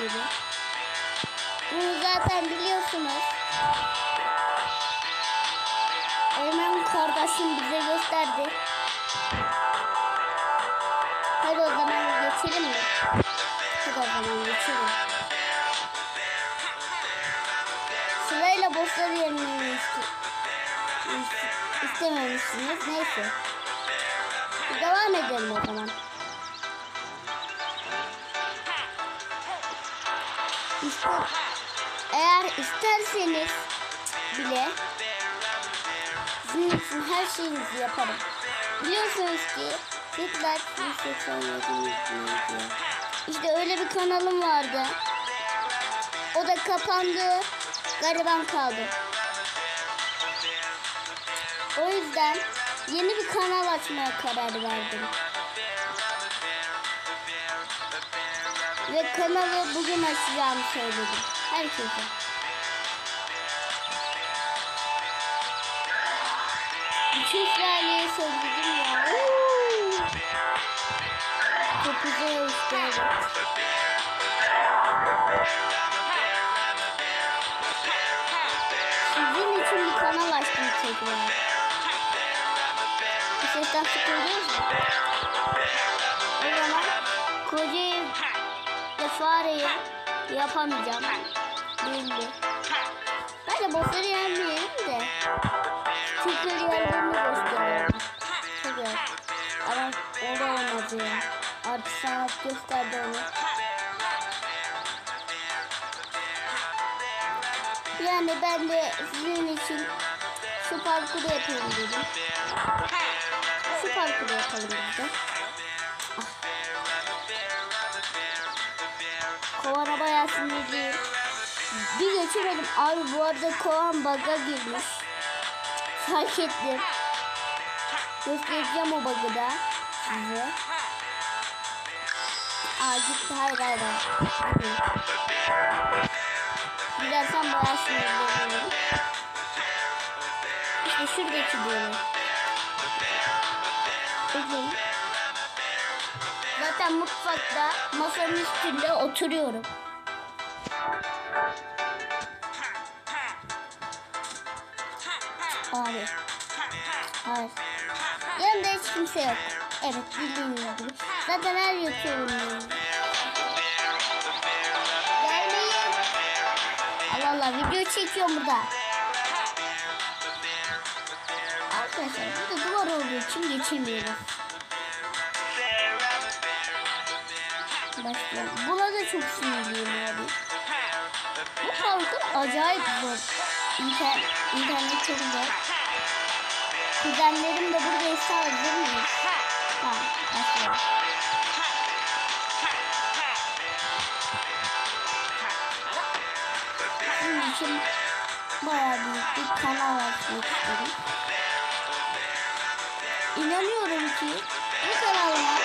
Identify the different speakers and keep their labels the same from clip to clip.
Speaker 1: gibi. Bunu zaten biliyorsunuz. Eymen kardeşim bize gösterdi. Hadi o zaman geçelim mi? Hadi o zaman geçelim. Sırayla bossları yenmeyi iste- iste- istememişsiniz. Neyse. Devam edelim o zaman. Eğer isterseniz bile sizin için her şeyinizi yaparım. Biliyorsunuz ki Hitler 187 İşte öyle bir kanalım vardı. O da kapandı. Gariban kaldı. O yüzden yeni bir kanal açmaya karar verdim. Ve kanalı bugün açacağımı söyledim. Herkese. Bütün sırayı söyledim ya. Çok güzel işte. Sizin için bir kanal açtım tekrar. Bu sesten sıkıldınız mı? O zaman kocayı ve fareyi yapamayacağım. Belli. Bence bossları yenmeyelim de. Türkleri yerlerini. Çok iyi. Ama o da olmadı ya. Artık sanat gösterdi onu. Yani ben de sizin için şu parkuru yapayım dedim. Şu parkuru yapalım biz Kovana bayağı sinirliyim. Bir geçemedim. Abi bu arada kovan bug'a girmiş. Fark ettim. Göstereceğim o bug'ı da size. Aa gitti hayır hayır hayır. Gidersem bayağı sinirleniyorum. İşte şuradaki diyorum. Bakın. Zaten mutfakta masanın üstünde oturuyorum. Abi. Hayır. Yanımda hiç kimse yok. Evet gibi. Zaten her YouTube'un Gelmeyin. Allah Allah video çekiyorum burada. Arkadaşlar burada duvar olduğu için geçemiyoruz. Başlayalım. Buna da çok sinirliyim abi. Bu parkur acayip zor. İnter internet çok zor. Kuzenlerim de buradaysa hazır mıyız? Tamam başlayalım. Bunun için bayağı büyük bir kanal açmak istedim. İnanıyorum ki bu kanalıma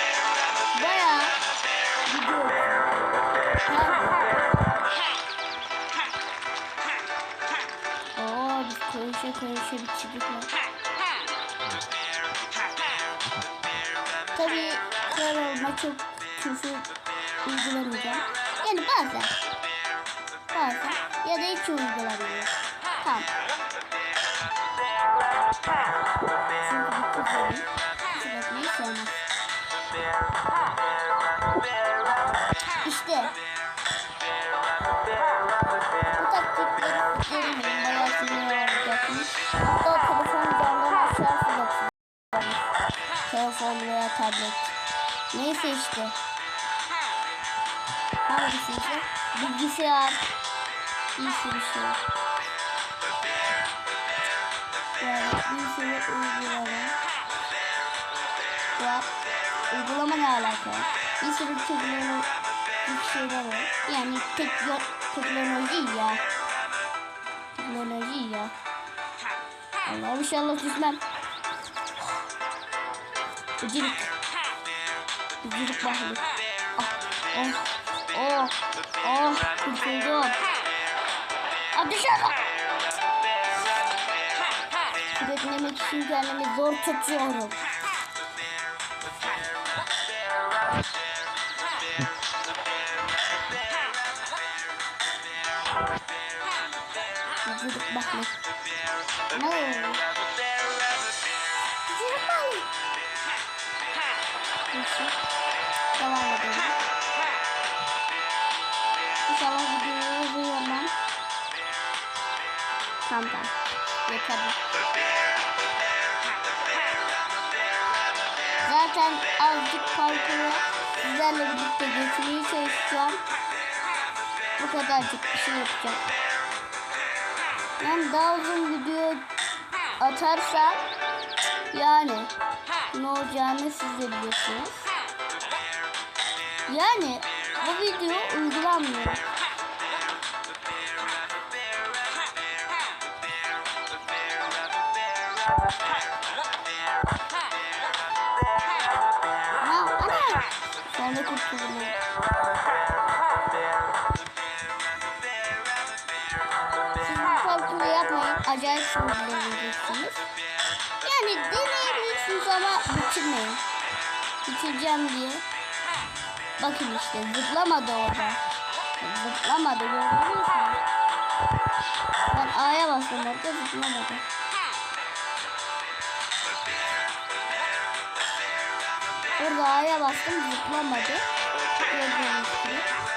Speaker 1: bayağı Oo biz konuşa konuşa bitirdik mi? Tabii kanalıma çok küfür uygulamayacağım. Yani bazen. Bazen. Ya da hiç uygulamıyorum. Tamam. Çünkü bu Bu taktikleri denemeyin. Bayağı sinir olacaksınız. Hatta. Telefon veya tablet. Neyse işte. Hangisi ise? Bilgisayar. Bir sürü şey. Yani bir sürü uygulama. Uygulama ne alaka? Bir sürü teknolojik şeyler var. Yani tekno teknoloji ya. Teknoloji ya. Allah inşallah düşmem. Gıcırık. Gıcırık bahri. Ah, oh, oh, oh, kurtuldum. Ah dışarı. Üretmemek için kendimi zor tutuyorum. Vücuduk bakma. Ne oluyor? Vücuduk bakma. Neyse. Devam edelim. İnşallah videoyu hızlıyorum. Tamam tamam. Yeter. Zaten azıcık parkuru sizlerle birlikte geçmeye çalışacağım. Bu kadarcık bir şey yapacağım. Yani daha uzun video atarsa yani ne olacağını siz de biliyorsunuz. Yani bu video uygulanmıyor. Acayip sinirleneceksiniz. Yani deneyebilirsiniz ama bitirmeyin. Bitireceğim diye. Bakın işte zıplamadı orada. Zıplamadı gördünüz mü? Ben A'ya bastım orada zıplamadı. Orada A'ya bastım zıplamadı. Gördüğünüz gibi.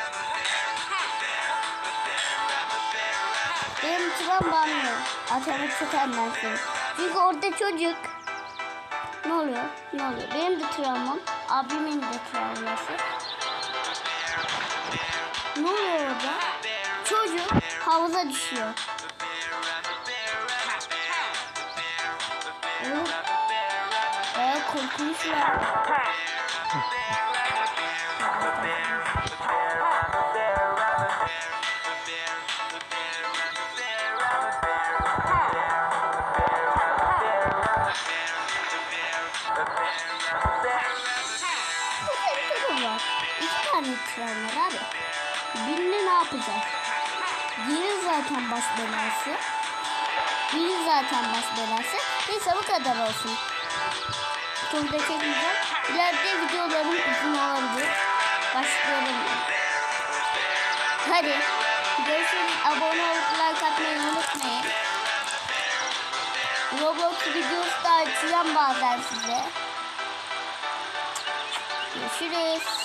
Speaker 1: Sıram banlıyor. Atamı çıkarmaz seni. Çünkü orada çocuk. Ne oluyor? Ne oluyor? Benim de travmam. Abimin de travması. Ne oluyor orada? Çocuk havuza düşüyor. Oğlum. Baya korkunçlar. Burada Birini ne yapacağız? Biri zaten baş belası. Biri zaten baş belası. Neyse bu kadar olsun. Çok da çekmeyeceğim. İleride videolarım uzun olabilir. Başlıyorum. Hadi. Görüşürüz. Abone olup like atmayı unutmayın. Roblox videosu da açacağım bazen size. Görüşürüz.